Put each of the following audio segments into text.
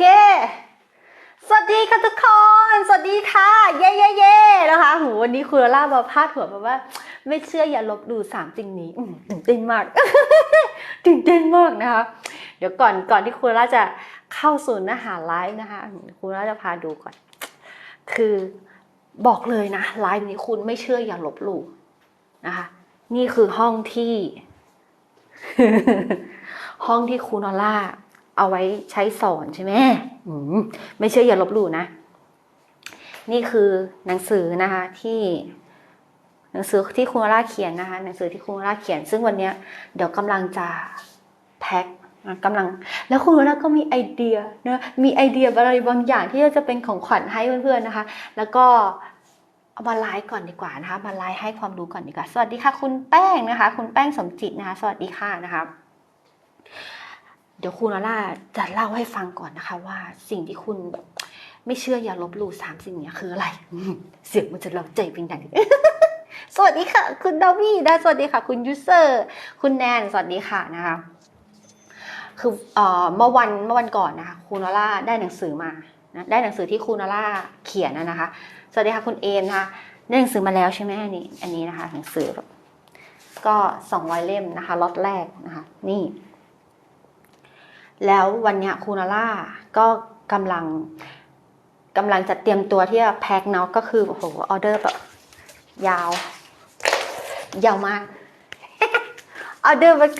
เค สวัสดีค่ะทุกคน สวัสดีค่ะ เย่เย่เย่นะคะหูวันนี้คุณล่ามาพาดหัวมาว่า ไม่เชื่ออย่าลบดูสามสิ่งนี้ตื่นเต้นมากตื่นเต้นมากนะคะ เดี๋ยวก่อนก่อนที่คุณล่าจะเข้าสู่เนื้อหาไลฟ์นะคะคุณล่าจะพาดูก่อน คือบอกเลยนะไลฟ์นี้คุณไม่เชื่ออย่าลบหลู่นะคะ นี่คือห้องที่ ห้องที่ครูนอล่า เอาไว้ใช้สอนใช่ไหมอืมไม่เชื่ออย่าลบหลู่นะ นี่คือหนังสือนะคะที่หนังสือที่ครูนอล่าเขียนนะคะ หนังสือที่ครูนอล่าเขียน ซึ่งวันเนี้ยเดี๋ยวกำลังจะแพ็คนะกำลัง แล้วครูนอล่าก็มีไอเดียนะมีไอเดียอะไรบางอย่างที่จะเป็นของขวัญให้เพื่อนๆนะคะ แล้วก็เอามาไลฟ์ก่อนดีกว่านะคะมาไลฟ์ให้ความรู้ก่อนดีกว่า สวัสดีค่ะ คุณแป้งนะคะ คุณแป้งสมจิตนะคะ สวัสดีค่ะนะคะ เดี๋ยวคุณอาล่าจะเล่าให้ฟังก่อนนะคะ ว่าสิ่งที่คุณแบบไม่เชื่ออย่าลบหลู่สามสิ่งเนี้ยคืออะไร เสียงมันจะเราใจเป็นอย่างนี้สวัสดีค่ะ คุณดาวี่นะสวัสดีค่ะ คุณยูเซอร์ คุณแนน สวัสดีค่ะนะคะ คือเอ่อเมื่อวันเมื่อวันก่อนนะคะคุณอาล่าได้หนังสือมานะได้หนังสือที่คุณอาล่าเขียนนะคะ สวัสดีค่ะคุณเอมนะคะได้หนังสือมาแล้วใช่ไหมอันนี้ อันนี้นะคะ หนังสือ ก็สองร้อยเล่มนะคะล็อตแรกนะคะ นี่ แล้ววันนี้คูนาล่าก็กำลังกำลังจะเตรียมตัวที่จะแพ็คเนาะก็คือโอ้โหออเดอร์แบบยาว ยาวมากออเดอร์มัน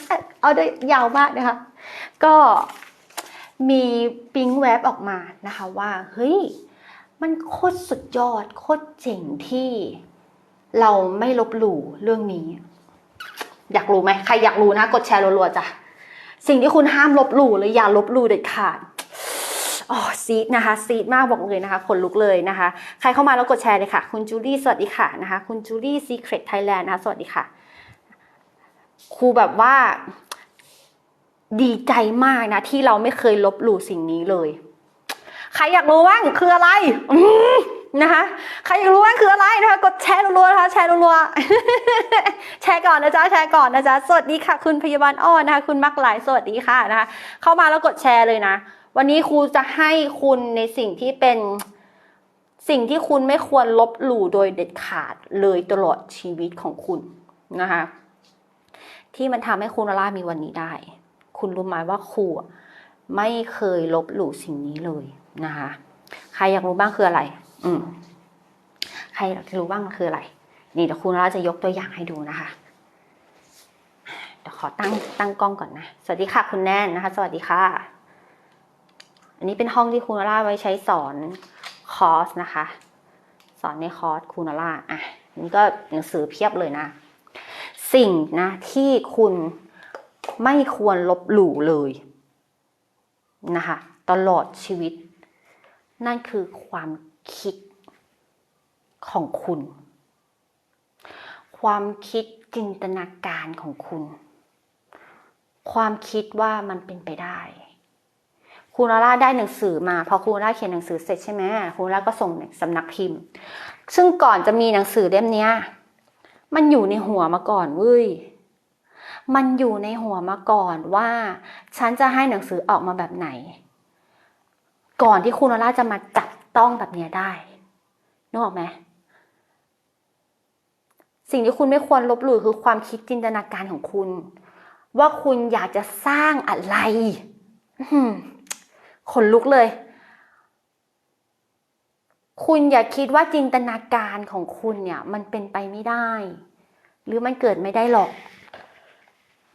ออเดอร์ยาวมากนะคะ ก็มีปิ๊งแวบออกมานะคะว่าเฮ้ยมันโคตรสุดยอด โคตรเจ๋งที่เราไม่ลบหลู่เรื่องนี้ อยากรู้ไหมใครอยากรู้นะ กดแชร์รัวๆจ้ะ สิ่งที่คุณห้ามลบหลู่เลยอย่าลบหลู่เด็ดขาดอ๋อซีดนะคะซีดมากบอกเลยนะคะขนลุกเลยนะคะ ใครเข้ามาแล้วกดแชร์เลยค่ะ คุณจูลี่สวัสดีค่ะนะคะ คุณจูลี่ซีเครตไทยแลนด์นะคะสวัสดีค่ะ ครูแบบว่า ดีใจมากนะ ที่เราไม่เคยลบหลู่สิ่งนี้เลย ใครอยากรู้ว่างคืออะไรอื นะคะใครอยากรู้ว่าคืออะไรนะคะกดแชร์รัวๆนะคะแชร์รัวๆแชร์ก่อนนะจ๊ะแชร์ก่อนนะจ๊ะสวัสดีค่ะ คุณพยาบาลอ้อนะคะ คุณมักหลายสวัสดีค่ะนะคะ เข้ามาแล้วกดแชร์เลยนะ วันนี้ครูจะให้คุณในสิ่งที่เป็นสิ่งที่คุณไม่ควรลบหลู่โดยเด็ดขาดเลยตลอดชีวิตของคุณนะคะ ที่มันทำให้คุณลาล่ามีวันนี้ได้ คุณรู้ไหมว่าครูไม่เคยลบหลู่สิ่งนี้เลยนะคะ ใครอยากรู้บ้างคืออะไร อืมใครอยากรู้บ้างมันคืออะไร นี่เดี๋ยวคุณลาล่าจะยกตัวอย่างให้ดูนะคะเดี๋ยวขอตั้งตั้งกล้องก่อนนะ สวัสดีค่ะคุณแนนนะคะ สวัสดีค่ะ อันนี้เป็นห้องที่คุณลาล่าไว้ใช้สอนคอร์สนะคะ สอนในคอร์สคุณลาล่าอะอันนี้ก็หนังสือเพียบเลยนะ สิ่งนะที่คุณไม่ควรลบหลู่เลยนะคะ ตลอดชีวิต นั่นคือความ คิดของคุณ ความคิดจินตนาการของคุณ ความคิดว่ามันเป็นไปได้คุณลาล่าได้หนังสือมา พอคุณลาล่าเขียนหนังสือเสร็จใช่ไหมคุณลาล่าก็ส่งสำนักพิมพ์ ซึ่งก่อนจะมีหนังสือเล่มนี้มันอยู่ในหัวมาก่อนเว้ยมันอยู่ในหัวมาก่อนว่า ฉันจะให้หนังสือออกมาแบบไหน ก่อนที่คุณลาล่าจะมาจับ ต้องแบบเนี้ยได้นึกออกไหมสิ่งที่คุณไม่ควรลบหลู่คือความคิดจินตนาการของคุณ ว่าคุณอยากจะสร้างอะไรขนลุกเลย คุณอย่าคิดว่าจินตนาการของคุณเนี่ย มันเป็นไปไม่ได้ หรือมันเกิดไม่ได้หรอก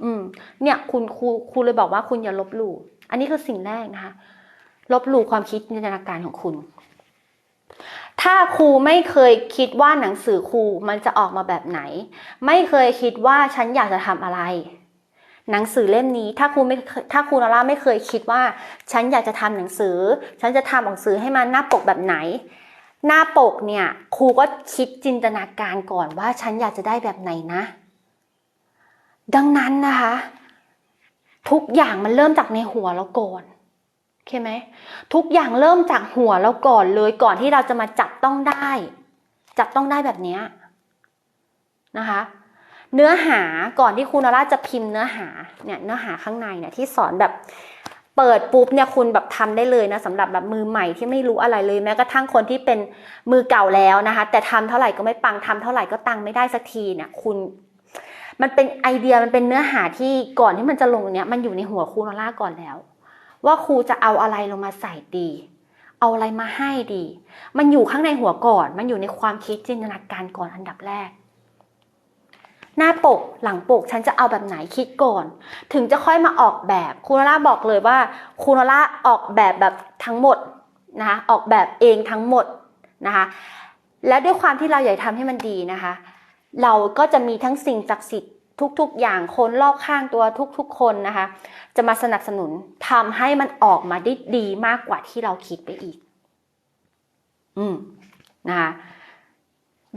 อืม เนี่ยคุณครูครูเลยบอกว่าคุณอย่าลบหลู่ อันนี้คือสิ่งแรกนะคะ ลบหลู่ความคิดจินตนาการของคุณ ถ้าครูไม่เคยคิดว่าหนังสือครูมันจะออกมาแบบไหน ไม่เคยคิดว่าฉันอยากจะทำอะไร หนังสือเล่มนี้ถ้าครูไม่ถ้าครูนอร่าไม่เคยคิดว่า ฉันอยากจะทำหนังสือ ฉันจะทำหนังสือให้มันหน้าปกแบบไหน หน้าปกเนี่ยครูก็คิดจินตนาการก่อนว่าฉันอยากจะได้แบบไหนนะ ดังนั้นนะคะ ทุกอย่างมันเริ่มจากในหัวเราก่อน โอเคไหมทุกอย่างเริ่มจากหัวเราก่อนเลยก่อนที่เราจะมาจับต้องได้ จับต้องได้แบบนี้นะคะ เนื้อหาก่อนที่ครูนราจะพิมพ์เนื้อหาเนี่ยเนื้อหาข้างในเนี่ยที่สอนแบบเปิดปุ๊บเนี่ยคุณแบบทำได้เลยนะสำหรับแบบมือใหม่ที่ไม่รู้อะไรเลยแม้กระทั่งคนที่เป็นมือเก่าแล้วนะคะ แต่ทำเท่าไหร่ก็ไม่ปังทำเท่าไหร่ก็ตังไม่ได้สักทีเนี่ยคุณมันเป็นไอเดียมันเป็นเนื้อหาที่ก่อนที่มันจะลงเนี่ยมันอยู่ในหัวครูนอล่าก่อนแล้ว ว่าครูจะเอาอะไรลงมาใส่ดี เอาอะไรมาให้ดี มันอยู่ข้างในหัวก่อน มันอยู่ในความคิดจินตนาการก่อนอันดับแรก หน้าปกหลังปกฉันจะเอาแบบไหนคิดก่อน ถึงจะค่อยมาออกแบบครูนล่าบอกเลยว่าครูนล่าออกแบบแบบทั้งหมดนะคะออกแบบเองทั้งหมดนะคะและด้วยความที่เราอยากทำให้มันดีนะคะ เราก็จะมีทั้งสิ่งศักดิ์สิทธิ์ ทุกๆ อย่างคนรอบข้างตัวทุกๆ คนนะคะ จะมาสนับสนุนทำให้มันออกมาได้ดีมากกว่าที่เราคิดไปอีก อืมนะคะ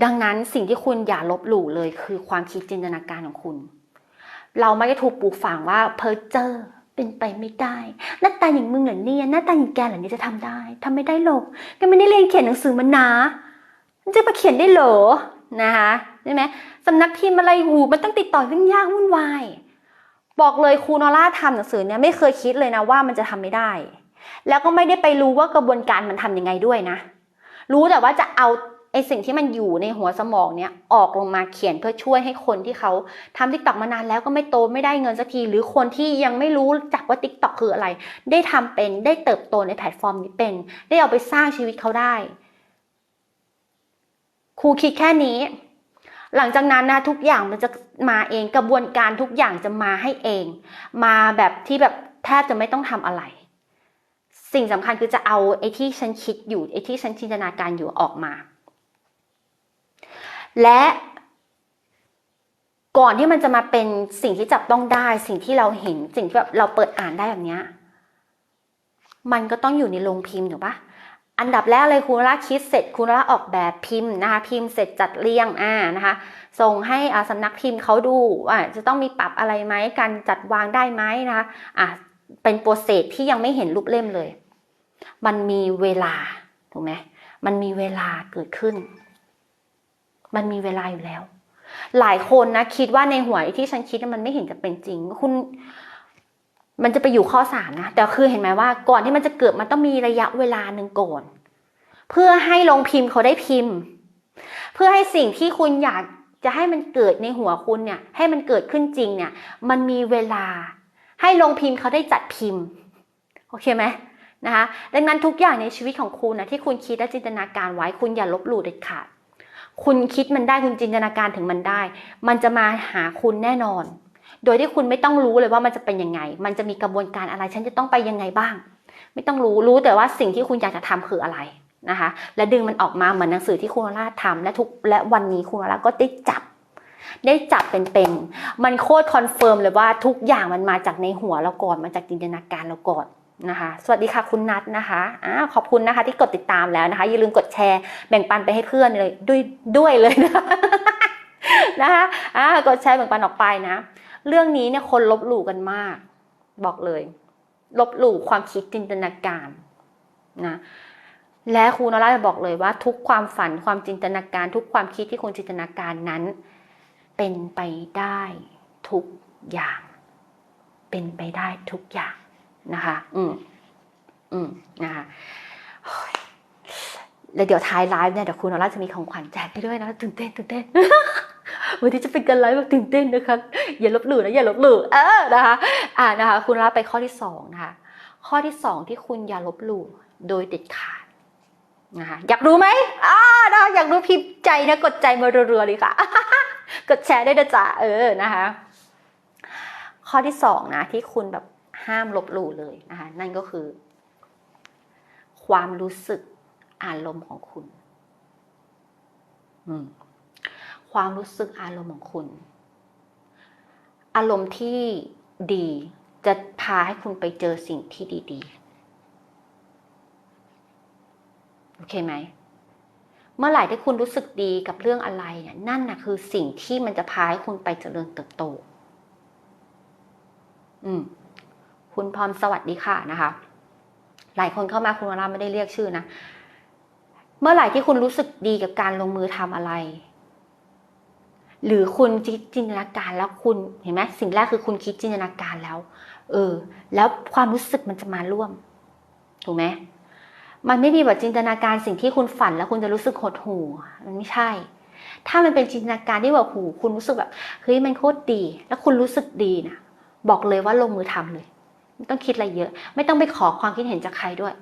ดังนั้นสิ่งที่คุณอย่าลบหลู่เลยคือความคิดจินตนาการของคุณ เราไม่ได้ถูกปลูกฝังว่าเพอเจอร์เป็นไปไม่ได้ หน้าตาอย่างมึงเหรอเนี่ยหน้าตาอย่างแกเหรอเนี่ยจะทำได้ทำไม่ได้หรอกแกไม่ได้เรียนเขียนหนังสือมานะจะมาเขียนได้เหรอ นะคะใช่ไหมสำนักพิมพ์อะไรหูมันต้องติดต่อเรื่งยากวุ่นวาย บอกเลยครูนอร่าทำหนังสือเนี่ยไม่เคยคิดเลยนะว่ามันจะทำไม่ได้ แล้วก็ไม่ได้ไปรู้ว่ากระบวนการมันทำยังไงด้วยนะ รู้แต่ว่าจะเอาไอสิ่งที่มันอยู่ในหัวสมองเนี่ยออกลงมาเขียนเพื่อช่วยให้คนที่เขาทำทิกต็อกมานานแล้วก็ไม่โตไม่ได้เงินสักที หรือคนที่ยังไม่รู้จักว่าทิกต็อกคืออะไร ได้ทำเป็นได้เติบโตในแพลตฟอร์มนี้เป็น ได้เอาไปสร้างชีวิตเขาได้ ครูคิดแค่นี้ หลังจากนั้นนะทุกอย่างมันจะมาเองกระบวนการทุกอย่างจะมาให้เอง มาแบบที่แบบแทบจะไม่ต้องทำอะไร สิ่งสำคัญคือจะเอาไอ้ที่ฉันคิดอยู่ไอ้ที่ฉันจินตนาการอยู่ออกมา และก่อนที่มันจะมาเป็นสิ่งที่จับต้องได้ สิ่งที่เราเห็นสิ่งที่แบบเราเปิดอ่านได้แบบเนี้ยมันก็ต้องอยู่ในโรงพิมพ์ถูกปะ อันดับแรกเลยคุณละคิดเสร็จคุณละออกแบบพิมพ์นะคะ พิมพ์เสร็จจัดเรียงอ่านะคะ ส่งให้อ่าสำนักพิมพ์เขาดูว่าจะต้องมีปรับอะไรไหมการจัดวางได้ไหมนะคะอะเป็นโปรเซสที่ยังไม่เห็นรูปเล่มเลย มันมีเวลาถูกไหมมันมีเวลาเกิดขึ้น มันมีเวลาอยู่แล้ว หลายคนนะคิดว่าในหัวที่ฉันคิดมันไม่เห็นจะเป็นจริง คุณ มันจะไปอยู่ข้อสามนะ แต่คือเห็นไหมว่าก่อนที่มันจะเกิดมันต้องมีระยะเวลาหนึ่งก่อนเพื่อให้ลงพิมพ์เขาได้พิมพ์ เพื่อให้สิ่งที่คุณอยากจะให้มันเกิดในหัวคุณเนี่ย ให้มันเกิดขึ้นจริงเนี่ย มันมีเวลา ให้ลงพิมพ์เขาได้จัดพิมพ์ โอเคไหมนะคะดังนั้นทุกอย่างในชีวิตของคุณนะที่คุณคิดและจินตนาการไว้ คุณอย่าลบหลู่เด็ดขาด คุณคิดมันได้คุณจินตนาการถึงมันได้ มันจะมาหาคุณแน่นอน โดยที่คุณไม่ต้องรู้เลยว่ามันจะเป็นยังไง มันจะมีกระบวนการอะไร ฉันจะต้องไปยังไงบ้าง ไม่ต้องรู้ รู้แต่ว่าสิ่งที่คุณอยากจะทำคืออะไรนะคะ และดึงมันออกมาเหมือนหนังสือที่คุณวราทำและทุกและวันนี้คุณวราก็ได้จับ ได้จับเป็นๆ มันโคตรคอนเฟิร์มเลยว่าทุกอย่างมันมาจากในหัวเราก่อน มาจากจินตนาการเราก่อนนะคะ สวัสดีค่ะคุณนัทนะคะอ่าขอบคุณนะคะที่กดติดตามแล้วนะคะ อย่าลืมกดแชร์แบ่งปันไปให้เพื่อนเลยด้วยด้วยเลยนะคะนะคะอ่ากดแชร์แบ่งปันออกไปนะ เรื่องนี้เนี่ยคนลบหลู่กันมาก บอกเลย ลบหลู่ความคิดจินตนาการนะและครูนราจะบอกเลยว่า ทุกความฝันความจินตนาการ ทุกความคิดที่คุณจินตนาการนั้น เป็นไปได้ทุกอย่าง เป็นไปได้ทุกอย่างนะคะ อืมอืมนะคะแล้วเดี๋ยวท้ายไลฟ์เนี่ยเดี๋ยวคุณนราจะมีของขวัญแจกให้ด้วยนะตื่นเต้นตื่นเต้น วันนี้จะเป็นการไลฟ์แบบตื่นเต้นนะคะ อย่าลบหลู่นะอย่าลบหลู่เออนะคะอ่านะคะ คุณนราไปข้อที่สองนะคะข้อที่สองที่คุณอย่าลบหลู่โดยเด็ดขาดนะคะอยากรู้ไหมอ่านะคะอยากรู้พิมพ์ใจนะกดใจมารัวๆเลยค่ะ กดแชร์ได้นะจ๊ะเออนะคะข้อที่สองนะที่คุณแบบห้ามลบหลู่เลยนะคะนั่นก็คือ ความรู้สึกอารมณ์ของคุณ อืม ความรู้สึกอารมณ์ของคุณ อารมณ์ที่ดีจะพาให้คุณไปเจอสิ่งที่ดีๆ โอเคไหม เมื่อไหร่ที่คุณรู้สึกดีกับเรื่องอะไรเนี่ยนั่นนะคือสิ่งที่มันจะพาให้คุณไปเจริญเติบโต อืม คุณพร้อมสวัสดีค่ะนะคะ หลายคนเข้ามาคุณวราไม่ได้เรียกชื่อนะ เมื่อไหร่ที่คุณรู้สึกดีกับการลงมือทำอะไร หรือคุณคิดจินตนาการแล้วคุณเห็นไหมสิ่งแรกคือคุณคิดจินตนาการแล้ว เออ แล้วความรู้สึกมันจะมาร่วม ถูกไหมมันไม่มีแบบจินตนาการสิ่งที่คุณฝันแล้วคุณจะรู้สึกหดหู่มันไม่ใช่ ถ้ามันเป็นจินตนาการที่แบบหูคุณรู้สึกแบบเฮ้ยมันโคตรดี แล้วคุณรู้สึกดีนะบอกเลยว่าลงมือทำเลย ไม่ต้องคิดอะไรเยอะ ไม่ต้องไปขอความคิดเห็นจากใครด้วย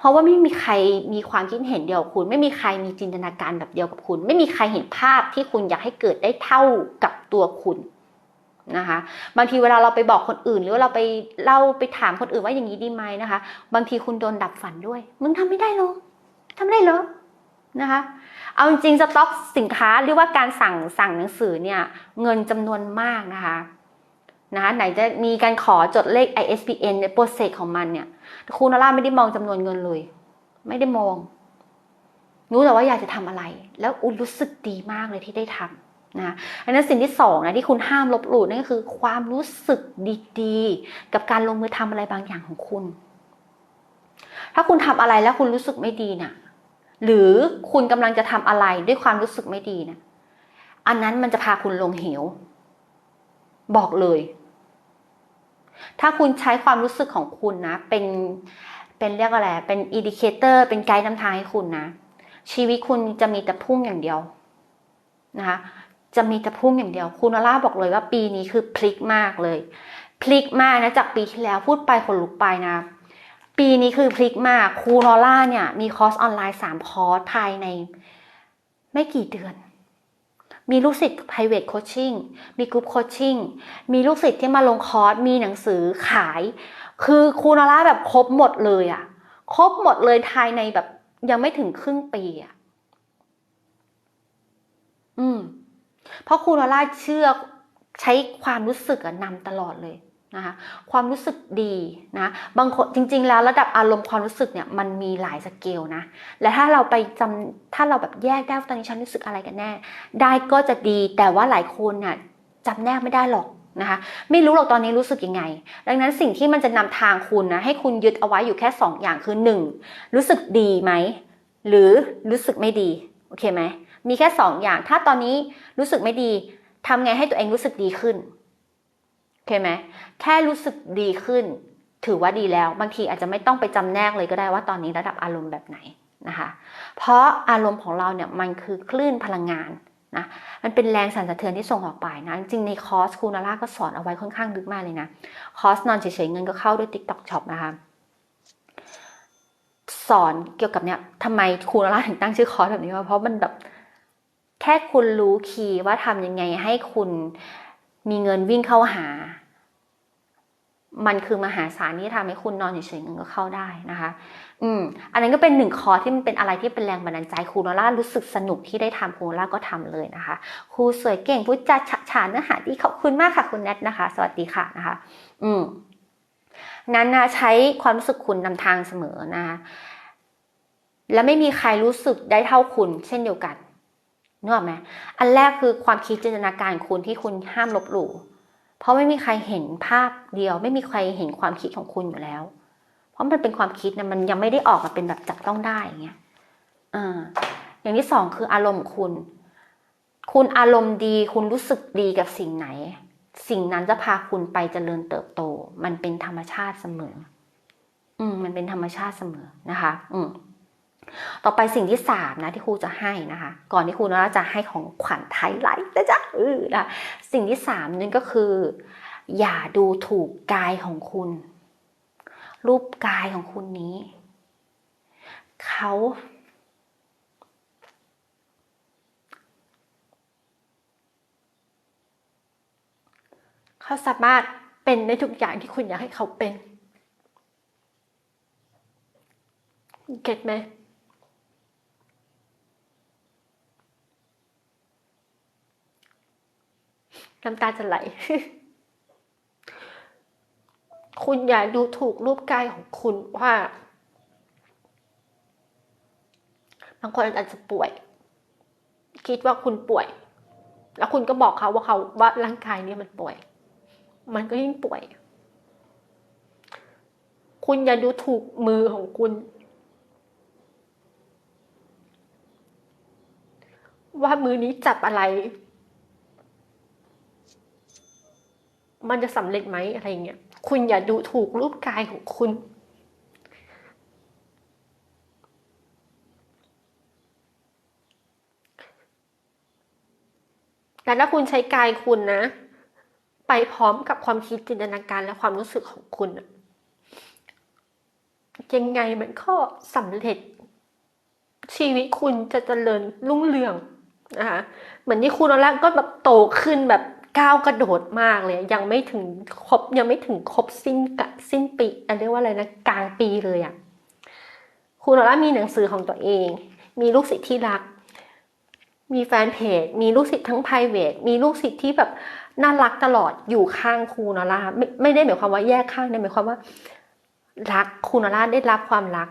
เพราะว่าไม่มีใครมีความคิดเห็นเดียวกับคุณ ไม่มีใครมีจินตนาการแบบเดียวกับคุณ ไม่มีใครเห็นภาพที่คุณอยากให้เกิดได้เท่ากับตัวคุณนะคะบางทีเวลาเราไปบอกคนอื่น หรือว่าเราไปเล่าไปถามคนอื่นว่าอย่างนี้ดีไหมนะคะ บางทีคุณโดนดับฝันด้วย มึงทำไม่ได้หรอทำไม่ได้เหรอนะคะเอาจริงสต็อกสินค้าหรือว่าการสั่งสั่งหนังสือเนี่ยเงินจำนวนมากนะคะนะคะไหนจะมีการขอจดเลข ISBN ในโปรเซสของมันเนี่ย ครูนาร่าไม่ได้มองจำนวนเงินเลย ไม่ได้มอง รู้แต่ว่าอยากจะทำอะไร แล้วอุยรู้สึกดีมากเลยที่ได้ทำนะอันนั้นสิ่งที่สองนะที่คุณห้ามลบหลู่นั่นก็คือ ความรู้สึกดีๆ กับการลงมือทำอะไรบางอย่างของคุณ ถ้าคุณทำอะไรแล้วคุณรู้สึกไม่ดีน่ะ หรือคุณกำลังจะทำอะไรด้วยความรู้สึกไม่ดีเนะี่ยอันนั้นมันจะพาคุณลงเหว บอกเลย ถ้าคุณใช้ความรู้สึกของคุณนะ เป็นเป็นเรียกอะไรเป็นอินดิเคเตอร์เป็นไกด์นำทางให้คุณนะ ชีวิตคุณจะมีแต่พุ่งอย่างเดียวนะคะจะมีแต่พุ่งอย่างเดียว คุณอาล่าบอกเลยว่าปีนี้คือพลิกมากเลย พลิกมากนะจากปีที่แล้วพูดไปคนลุกไปนะ ปีนี้คือพลิกมากครูนอล่าเนี่ยมีคอร์สออนไลน์สามคอร์สภายในไม่กี่เดือน มีลูกศิษย์ private coaching มีกรุ๊ป coaching มีลูกศิษย์ที่มาลงคอร์ส มีหนังสือขาย คือครูนอร่าแบบครบหมดเลยอะครบหมดเลยภายในแบบยังไม่ถึงครึ่งปีอะอืม เพราะครูนอร่าเชื่อใช้ความรู้สึกนำตลอดเลย นะคะความรู้สึกดีนะบางคนจริง ๆ แล้วระดับอารมณ์ความรู้สึกเนี่ยมันมีหลายสเกลนะและถ้าเราไปจำถ้าเราแบบแยกได้ตอนนี้ฉันรู้สึกอะไรกันแน่ ได้ก็จะดีแต่ว่าหลายคนเนี่ยจำแนกไม่ได้หรอกนะคะไม่รู้หรอกตอนนี้รู้สึกยังไง ดังนั้นสิ่งที่มันจะนำทางคุณนะให้คุณยึดเอาไว้อยู่แค่ 2 อย่างคือ 1. รู้สึกดีไหมหรือรู้สึกไม่ดีโอเคไหมมีแค่ 2 อย่าง ถ้าตอนนี้รู้สึกไม่ดีทำไงให้ตัวเองรู้สึกดีขึ้น คไหมแค่รู้สึกดีขึ้น ถือว่าดีแล้ว บางทีอาจจะไม่ต้องไปจำแนกเลยก็ได้ว่าตอนนี้ระดับอารมณ์แบบไหนนะคะ เพราะอารมณ์ของเราเนี่ยมันคือคลื่นพลังงานนะมันเป็นแรงสั่นสะเทือนที่ส่งออกไปนะ จริงในคอร์สคูนาร่าก็สอนเอาไว้ค่อนข้างลึกมากเลยนะ คอร์สนอนเฉยๆเงินก็เข้าด้วย TikTok Shop นะคะสอนเกี่ยวกับเนี่ยทำไมคูนาร่าถึงตั้งชื่อคอร์สแบบนี้มาเพราะมันแบบแค่คุณรู้คีย์ว่าทำยังไงให้คุณ มีเงินวิ่งเข้าหา มันคือมหาศาลที่ทำให้คุณนอนเฉยๆเงินก็เข้าได้นะคะ อืม อันนั้นก็เป็นหนึ่งคอที่มันเป็นอะไรที่เป็นแรงบันดาลใจครูโนล่ารู้สึกสนุกที่ได้ทำครูโนล่าก็ทำเลยนะคะ ครูสวยเก่งพูดจาฉะฉานเนื้อหาดีขอบคุณมากค่ะคุณแนทนะคะ สวัสดีค่ะนะคะ อืม นั้นนะใช้ความรู้สึกคุณนำทางเสมอนะคะและไม่มีใครรู้สึกได้เท่าคุณ เช่นเดียวกัน นึกออกไหมอันแรกคือความคิดจินตนาการคุณที่คุณห้ามลบหลู่เพราะไม่มีใครเห็นภาพเดียว ไม่มีใครเห็นความคิดของคุณอยู่แล้ว เพราะมันเป็นความคิดนะมันยังไม่ได้ออกมาเป็นแบบจับต้องได้อย่างเงี้ยอ่าอย่างที่สองคืออารมณ์คุณ คุณอารมณ์ดี คุณรู้สึกดีกับสิ่งไหน สิ่งนั้นจะพาคุณไปเจริญเติบโต มันเป็นธรรมชาติเสมอ อืม มันเป็นธรรมชาติเสมอนะคะ อืม ต่อไปสิ่งที่สามนะที่ครูจะให้นะคะ ก่อนที่ครูนะจะให้ของขวัญไทยไลท์นะจ๊ะเออนะสิ่งที่สามนั่นก็คือ อย่าดูถูกกายของคุณ รูปกายของคุณนี้เขาเขาสามารถเป็นในทุกอย่างที่คุณอยากให้เขาเป็น เก็ตไหม น้ำตาจะไหล คุณอย่าดูถูกรูปกายของคุณว่าบางคนอาจจะป่วย คิดว่าคุณป่วย แล้วคุณก็บอกเขาว่าเขาว่าร่างกายนี้มันป่วย มันก็ยิ่งป่วย คุณอย่าดูถูกมือของคุณ ว่ามือนี้จับอะไร มันจะสำเร็จไหมอะไรเงี้ย คุณอย่าดูถูกรูปกายของคุณ แต่ถ้าคุณใช้กายคุณนะ ไปพร้อมกับความคิดจินตนาการและความรู้สึกของคุณอะยังไงมันก็สำเร็จ ชีวิตคุณจะเจริญรุ่งเรืองนะคะเหมือนที่คุณออร่าก็แบบโตขึ้นแบบ ก้าวกระโดดมากเลย ยังไม่ถึงครบยังไม่ถึงครบสิ้นกะสิ้นปีอันเรียกว่าอะไรนะกลางปีเลยอะ่ะคุณออร่ามีหนังสือของตัวเอง มีลูกศิษย์ที่รัก มีแฟนเพจ มีลูกศิษย์ทั้ง p r i v a t มีลูกศิษย์ที่แบบน่ารักตลอดอยู่ข้างครูนอร่าไม่ไม่ได้หมายความว่าแยกข้างนะหมายความว่า รักครูนอร่าได้รับความรัก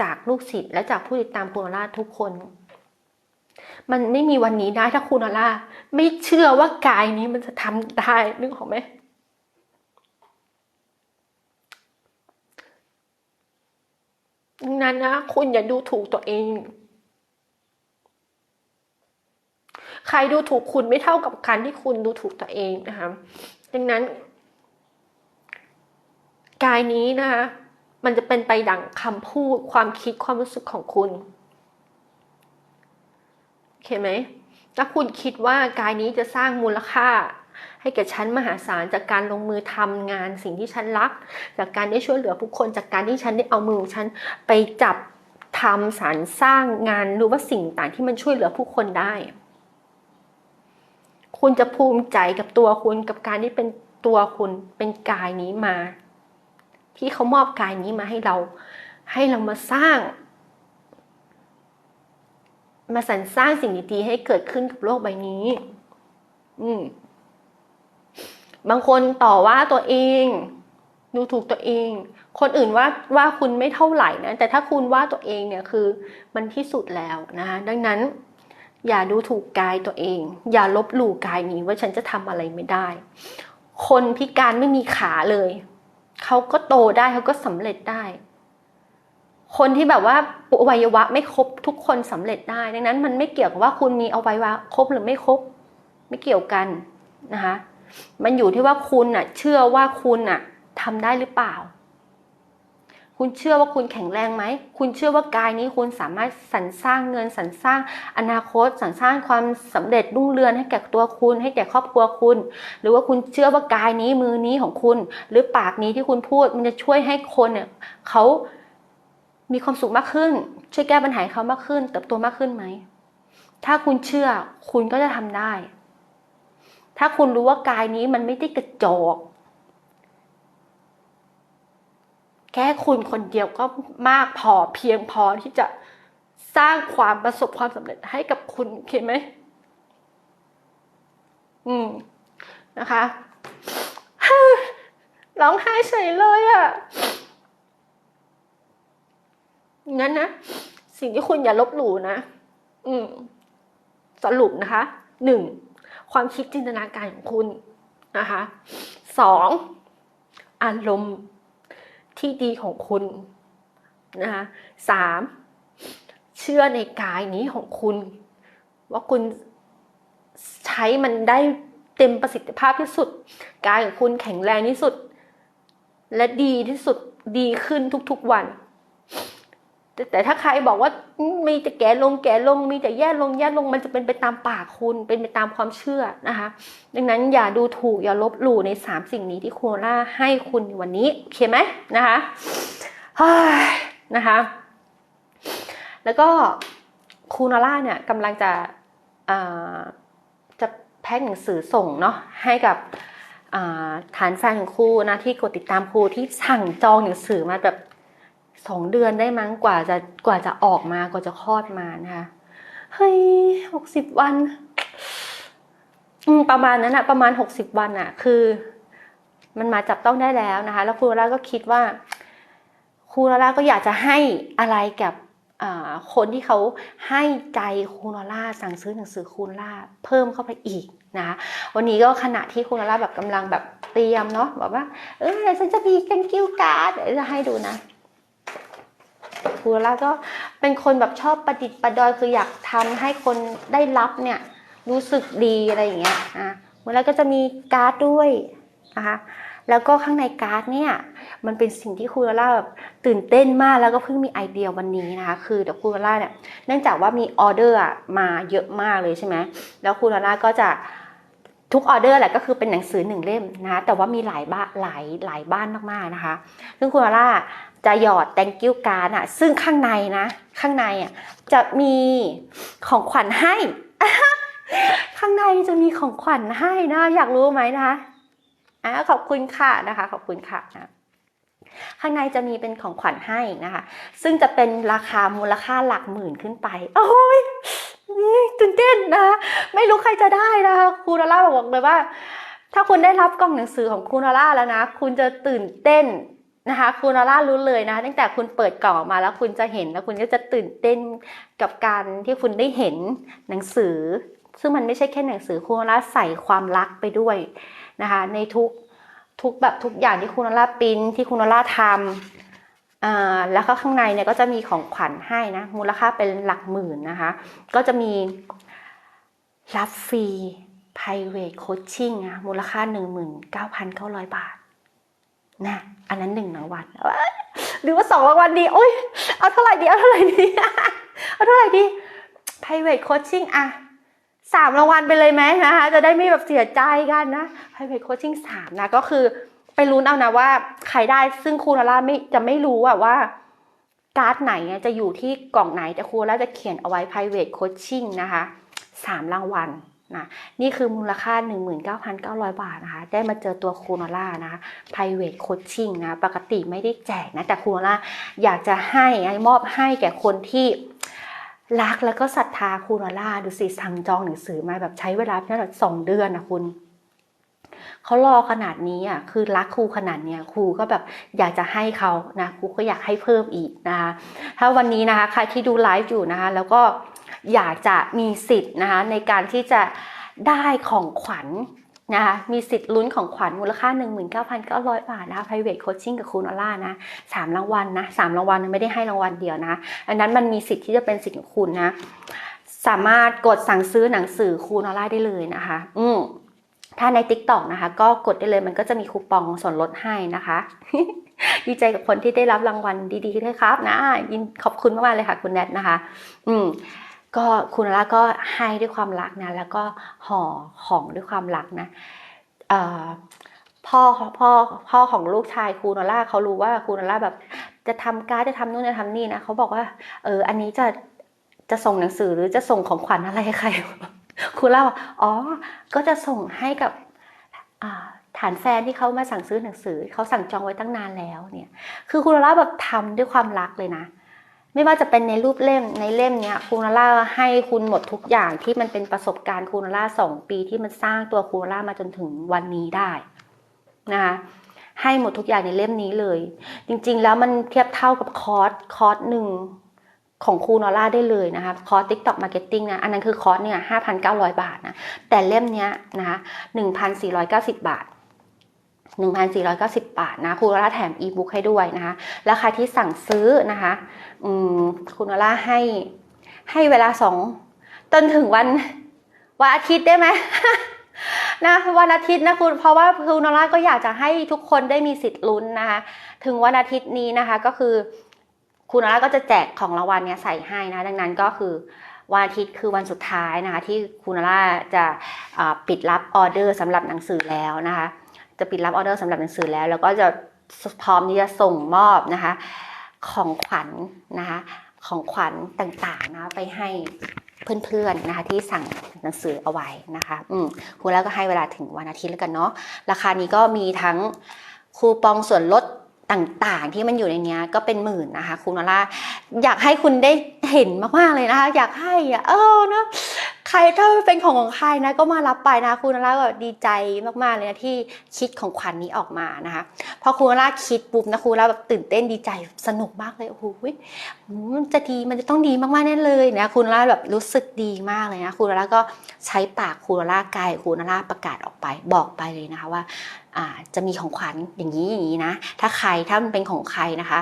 จากลูกศิษย์และจากผู้ติดตามครูนอร่าทุกคน มันไม่มีวันนี้ได้ถ้าครูนอร่าไม่เชื่อว่ากายนี้มันจะทำได้นึกออกไหมดังนั้นนะคุณอย่าดูถูกตัวเอง ใครดูถูกคุณไม่เท่ากับการที่คุณดูถูกตัวเองนะคะดังนั้น กายนี้นะคะมันจะเป็นไปดังคำพูดความคิดความรู้สึกของคุณ โอเคไหมถ้าคุณคิดว่ากายนี้จะสร้างมูลค่า ให้แก่ฉันมหาศาลจากการลงมือทำงานสิ่งที่ฉันรัก จากการได้ช่วยเหลือผู้คนจากการที่ฉันได้เอามือของฉันไปจับทำสารสร้างงานหรือว่าสิ่งต่างที่มันช่วยเหลือผู้คนได้ คุณจะภูมิใจกับตัวคุณกับการที่เป็นตัวคุณเป็นกายนี้มา ที่เขามอบกายนี้มาให้เรา ให้เรามาสร้าง มาสรรสร้างสิ่งดีๆให้เกิดขึ้นกับโลกใบนี้ อืม บางคนต่อว่าตัวเอง ดูถูกตัวเอง คนอื่นว่าว่าคุณไม่เท่าไหร่นะ แต่ถ้าคุณว่าตัวเองเนี่ยคือ มันที่สุดแล้วนะคะดังนั้น อย่าดูถูกกายตัวเอง อย่าลบหลู่กายนี้ว่าฉันจะทำอะไรไม่ได้ คนพิการไม่มีขาเลย เขาก็โตได้เขาก็สำเร็จได้ คนที่แบบว่าอวัยวะไม่ครบทุกคนสำเร็จได้ ดังนั้นมันไม่เกี่ยวกับว่าคุณมีอวัยวะครบหรือไม่ครบไม่เกี่ยวกันนะคะ มันอยู่ที่ว่าคุณน่ะเชื่อว่าคุณน่ะทำได้หรือเปล่า คุณเชื่อว่าคุณแข็งแรงไหม คุณเชื่อว่ากายนี้คุณสามารถสรรสร้างเงินสรรสร้างอนาคตสรรสร้างความสำเร็จรุ่งเรืองให้แก่ตัวคุณ ให้แก่ครอบครัวคุณ หรือว่าคุณเชื่อว่ากายนี้มือนี้ของคุณ หรือปากนี้ที่คุณพูด มันจะช่วยให้คนเนี่ยเขา มีความสุขมากขึ้น ช่วยแก้ปัญหาเขามากขึ้น เติบโตมากขึ้นไหม ถ้าคุณเชื่อคุณก็จะทำได้ ถ้าคุณรู้ว่ากายนี้มันไม่ได้กระจอกแค่คุณคนเดียวก็มากพอเพียงพอที่จะสร้างความประสบความสำเร็จให้กับคุณโอเคไหม อืมนะคะร้องไห้เฉยเลยอะ่ะ งั้นนะ สิ่งที่คุณอย่าลบหลู่นะ อืม สรุปนะคะหนึ่งความคิดจินตนาการของคุณนะคะสองอารมณ์ที่ดีของคุณนะคะสามเชื่อในกายนี้ของคุณ ว่าคุณใช้มันได้เต็มประสิทธิภาพที่สุด กายของคุณแข็งแรงที่สุด และดีที่สุดดีขึ้นทุกๆวัน แต่แต่ถ้าใครบอกว่ามีแต่แก่ลงแก่ลง มีแต่แย่ลงแย่ลงมันจะเป็นไปตามปากคุณเป็นไปตามความเชื่อนะคะ ดังนั้นอย่าดูถูกอย่าลบหลู่ในสามสิ่งนี้ที่โคล่าให้คุณวันนี้โอเคไหมนะคะเฮ้ยนะคะ แล้วก็คูนาล่าเนี่ยกำลังจะจะแพ็คหนังสือส่งเนาะให้กับฐานแฟนของครูนะที่กดติดตามครูที่สั่งจองหนังสือมาแบบ สองเดือนได้มั้งกว่าจะกว่าจะออกมากว่าจะคลอดมานะคะเฮ้ยหกสิบวันประมาณนั้นอะประมาณหกสิบวันอะคือ มันมาจับต้องได้แล้วนะคะ แล้วครูลาล่าก็คิดว่าครูลาล่าก็อยากจะให้อะไรกับคนที่เขาให้ใจครูลาล่าสั่งซื้อหนังสือครูลาล่าเพิ่มเข้าไปอีกนะวันนี้ก็ขณะที่ครูลาล่าแบบกำลังแบบเตรียมเนาะแบบว่าเออฉันจะมีกันกิ้วการ์ดเดี๋ยวจะให้ดูนะ ครูล่าก็เป็นคนแบบชอบประดิษฐ์ประดอยคืออยากทำให้คนได้รับเนี่ยรู้สึกดีอะไรอย่างเงี้ยอะเมื่อไรก็จะมีการ์ดด้วยนะคะแล้วก็ข้างในการ์ดเนี่ยมันเป็นสิ่งที่ครูล่าแบบตื่นเต้นมากแล้วก็เพิ่งมีไอเดียวันนี้นะคะคือเดี๋ยวครูล่าเนี่ยเนื่องจากว่ามีออเดอร์มาเยอะมากเลยใช่ไหมแล้วครูล่าก็จะทุกออเดอร์แหละก็คือเป็นหนังสือหนึ่งเล่มนะแต่ว่ามีหลายบ้านหลายหลายบ้านมากๆนะคะ ซึ่งครูล่า จะหยอด thank you card อะซึ่งข้างในนะ ข้างในอะจะมีของขวัญให้ ข้างในจะมีของขวัญให้นะ อยากรู้ไหมนะคะอ่าขอบคุณค่ะนะคะ ขอบคุณค่ะนะข้างในจะมีเป็นของขวัญให้นะคะ ซึ่งจะเป็นราคามูลค่าหลักหมื่นขึ้นไป โอ้ยตื่นเต้นนะคะไม่รู้ใครจะได้นะคะครูนาร่าบอกเลยว่า ถ้าคุณได้รับกล่องหนังสือของครูนาร่าแล้วนะ คุณจะตื่นเต้น นะคะครูนาร่ารู้เลยนะคะตั้งแต่คุณเปิดกล่องออกมาแล้วคุณจะเห็นแล้วคุณก็จะตื่นเต้นกับการที่คุณได้เห็นหนังสือ ซึ่งมันไม่ใช่แค่หนังสือครูนาร่าใส่ความรักไปด้วยนะคะในทุกทุกแบบทุกอย่างที่ครูนาร่าปิ้นที่ครูนาร่าทำแล้วก็ข้างในเนี่ยก็จะมีของขวัญให้นะมูลค่าเป็นหลักหมื่นนะคะก็จะมีรับฟรี private coaching อะมูลค่า 19,900 บาท นะอันนั้นหนึ่งรางวัลหรือว่าสองรางวัลดีโอ้ยเอาเท่าไหร่ดีเอาเท่าไหร่ดีเอาเท่าไหร่ดี private coaching อะสามรางวัลไปเลยไหมนะคะจะได้ไม่แบบเสียใจกันนะ private coaching สามนะก็คือไปลุ้นเอานะว่าใครได้ซึ่งครูนาร่าไม่จะไม่รู้อะว่าการ์ดไหนจะอยู่ที่กล่องไหนแต่ครูนาราจะเขียนเอาไว้ private coaching นะคะสามรางวัล นะนี่คือมูลค่า 19,900 บาทนะคะ ได้มาเจอตัวครูนาร่านะคะ private coaching นะ ปกติไม่ได้แจกนะ แต่ครูนาร่าอยากจะให้มอบให้แก่คนที่รักแล้วก็ศรัทธาครูนาร่า ดูสิสั่งจองหนังสือมาแบบใช้เวลาแค่แบบสองเดือนนะคุณเขารอขนาดนี้อะคือรักครูขนาดเนี้ยครูก็แบบอยากจะให้เขานะครูก็อยากให้เพิ่มอีกนะคะถ้าวันนี้นะคะใครที่ดูไลฟ์อยู่นะคะ แล้วก็ อยากจะมีสิทธิ์นะคะในการที่จะได้ของขวัญนะคะมีสิทธิ์ลุ้นของขวัญมูลค่า 19,900 บาทนะคะ private coaching กับครูนอล่านะสามรางวัลนะสามรางวัลไม่ได้ให้รางวัลเดียวนะอันนั้นมันมีสิทธิ์ที่จะเป็นสิทธิ์ของคุณนะสามารถกดสั่งซื้อหนังสือครูนอล่าได้เลยนะคะ อืมถ้าใน t ิ k t o k นะคะ ก็กดได้เลยมันก็จะมีคูปองส่วนลดให้นะคะ ดีใจกับคนที่ได้รับรางวัลดีๆด้วยครับนะยินขอบคุณมากๆเลยค่ะ คุณแนทนะคะ อืม ก็คุณล่าก็ให้ด้วยความรักนะแล้วก็ห่อของด้วยความรักนะพ่อพ่อพ่อของลูกชายครูนอล่าเขารู้ว่าครูนอล่าแบบจะทำการจะทำนู่นจะทำนี่นะเขาบอกว่าเอออันนี้จะจะส่งหนังสือหรือจะส่งของขวัญอะไรให้ใครครูเล่าบอกอ๋อ ก็จะส่งให้กับฐานแฟนที่เขามาสั่งซื้อหนังสือเขาสั่งจองไว้ตั้งนานแล้วเนี่ย คือครูเล่าแบบทำด้วยความรักเลยนะ ไม่ว่าจะเป็นในรูปเล่มในเล่มเนี้ยคูนาร่าให้คุณหมดทุกอย่างที่มันเป็นประสบการณ์คูนาร่าสองปีที่มันสร้างตัวคูนาร่ามาจนถึงวันนี้ได้นะคะให้หมดทุกอย่างในเล่มนี้เลย จริงๆ แล้วมันเทียบเท่ากับคอร์สคอร์สหนึ่งของครูนอร่าได้เลยนะคะคอร์ส TikTok Marketing นะอันนั้นคือคอร์สเนี่ย5,900 บาทนะแต่เล่มเนี้ยนะคะ1,490 บาท 1,490 บาทนะครูนอร่าแถมอีบุ๊กให้ด้วยนะคะ แล้วใครที่สั่งซื้อนะคะ ครูนอร่าให้ให้เวลาสองจนถึงวันวันอาทิตย์ได้ไหมนะวันอาทิตย์นะคุณเพราะว่าครูนอร่าก็อยากจะให้ทุกคนได้มีสิทธิ์ลุ้นนะคะถึงวันอาทิตย์นี้นะคะก็คือคุณนอร่าก็จะแจกของรางวัลเนี่ยใส่ให้นะ ดังนั้นก็คือวันอาทิตย์คือวันสุดท้ายนะคะที่คุณนอร่าจะปิดรับออเดอร์สำหรับหนังสือแล้วนะคะ จะปิดรับออเดอร์สำหรับหนังสือแล้ว แล้วก็จะพร้อมที่จะส่งมอบนะคะ ของขวัญนะคะของขวัญต่างๆนะไปให้เพื่อนๆนะคะที่สั่งหนังสือเอาไว้นะคะอืมคุณแล้วก็ให้เวลาถึงวันอาทิตย์แล้วกันเนาะราคานี้ก็มีทั้งคูปองส่วนลดต่างๆ ที่มันอยู่ในนี้ก็เป็นหมื่นนะคะคุณนอล่าอยากให้คุณได้เห็นมากๆเลยนะคะ อยากให้อะเออเนาะ ใครถ้าเป็นของของใครนะก็มารับไปนะคุณนอล่าก็ดีใจมากๆเลยนะที่คิดของขวัญนี้ออกมานะคะพอครูล่าคิดปุ๊บนะครูล่าแบบตื่นเต้นดีใจสนุกมากเลยโอ้โหมันจะดีมันจะต้องดีมากๆแน่เลยนะครูล่าแบบรู้สึกดีมากเลยนะครูล่าก็ใช้ปากครูล่ากายครูล่าประกาศออกไปบอกไปเลยนะคะว่าจะมีของขวัญอย่างนี้อย่างนี้นะ ถ้าใครถ้ามันเป็นของใครนะคะ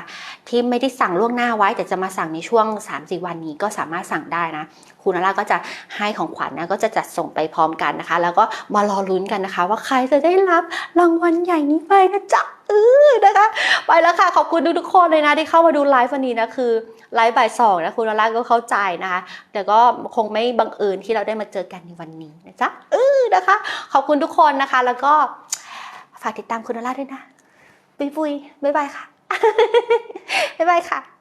ที่ไม่ได้สั่งล่วงหน้าไว้ แต่จะมาสั่งในช่วง3-4วันนี้ก็สามารถสั่งได้นะคุณนาราก็จะให้ของขวัญนะก็จะจัดส่งไปพร้อมกันนะคะ แล้วก็มารอลุ้นกันนะคะ ว่าใครจะได้รับรางวัลใหญ่นี้ไปนะจ๊ะเออนะคะ ไปแล้วค่ะ ขอบคุณทุกๆคนเลยนะ ที่เข้ามาดูไลฟ์วันนี้นะคือไลฟ์บ่ายสองนะคุณนาราก็เข้าใจนะคะ แต่ก็คงไม่บังเอิญที่เราได้มาเจอกันในวันนี้นะจ๊ะเออนะคะ ขอบคุณทุกคนนะคะ แล้วก็ฝากติดตามคุณนาราด้วยนะ ปุยปุยบ๊ายบายค่ะบ๊ายบายค่ะ